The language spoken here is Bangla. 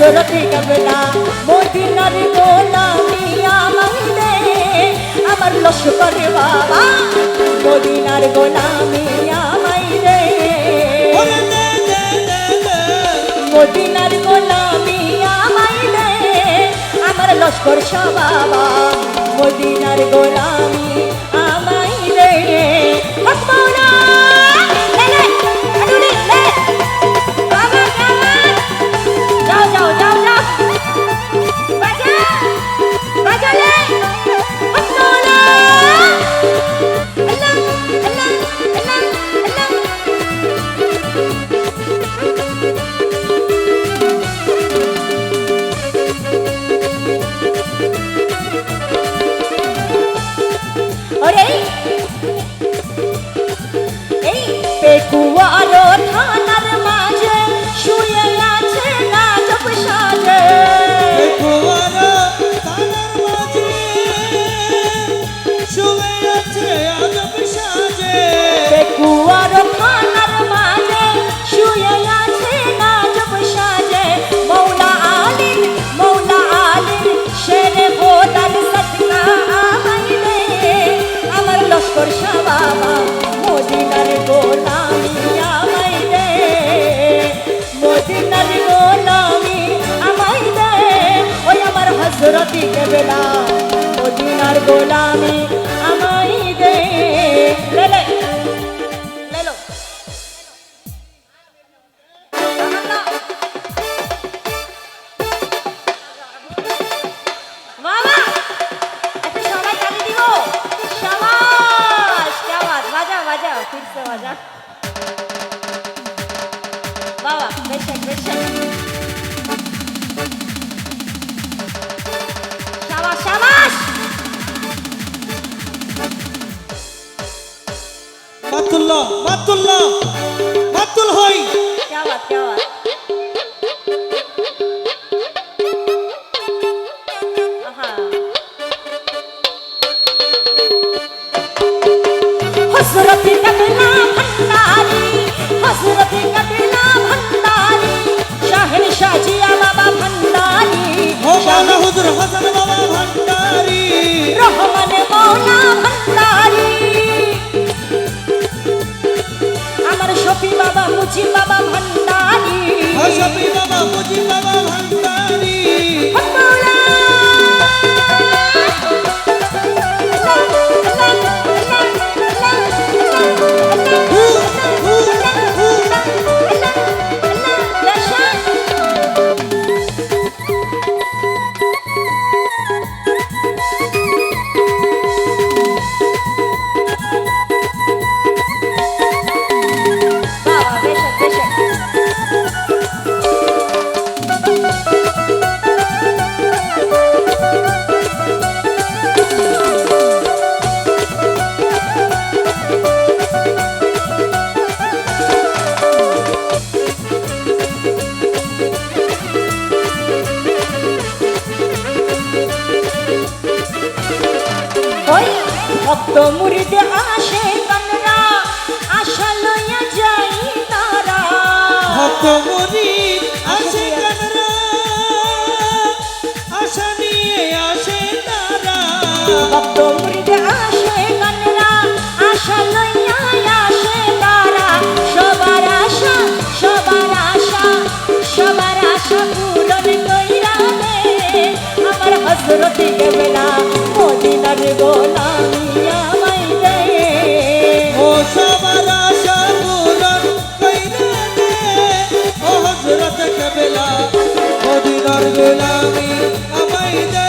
হজরতি কবলা মদিনার গোলামি আমায় দে। আমার লস্কর বাবা, মদিনার গোলামি দে দে। মদিনার গোলামি আমায় দে। আমার লস্কর বাবা, মদিনার গোলামি और यही হজরতি কেবলা মদিনার গোলামি আমাই দে। বাবা একটু সবাই মাতুল্লাহ মাতুল্লাহ মাতুল হই क्या बात क्या बात আহা হজরতি শফি বাবা মুজি বাবা ভন্ডারি। হাসাবি বাবা মুজি বাবা ভান্ডারি। ভক্ত মুরিদে আসে কনরা আশা লইয়া যাই তারা। ভক্ত মরি আসে কানরা আশা নিয়ে আসে তারা। ভক্ত মুরিদে আসে কনরা আশা লইয়া আসে তারা। সবার আশা সবার আশা সবার আশা পূরণ কইরা দে। আমার হজরতি কেবলা মদিনার গোলামিয়া গোলাম মদিনার গোলামি আমায় দে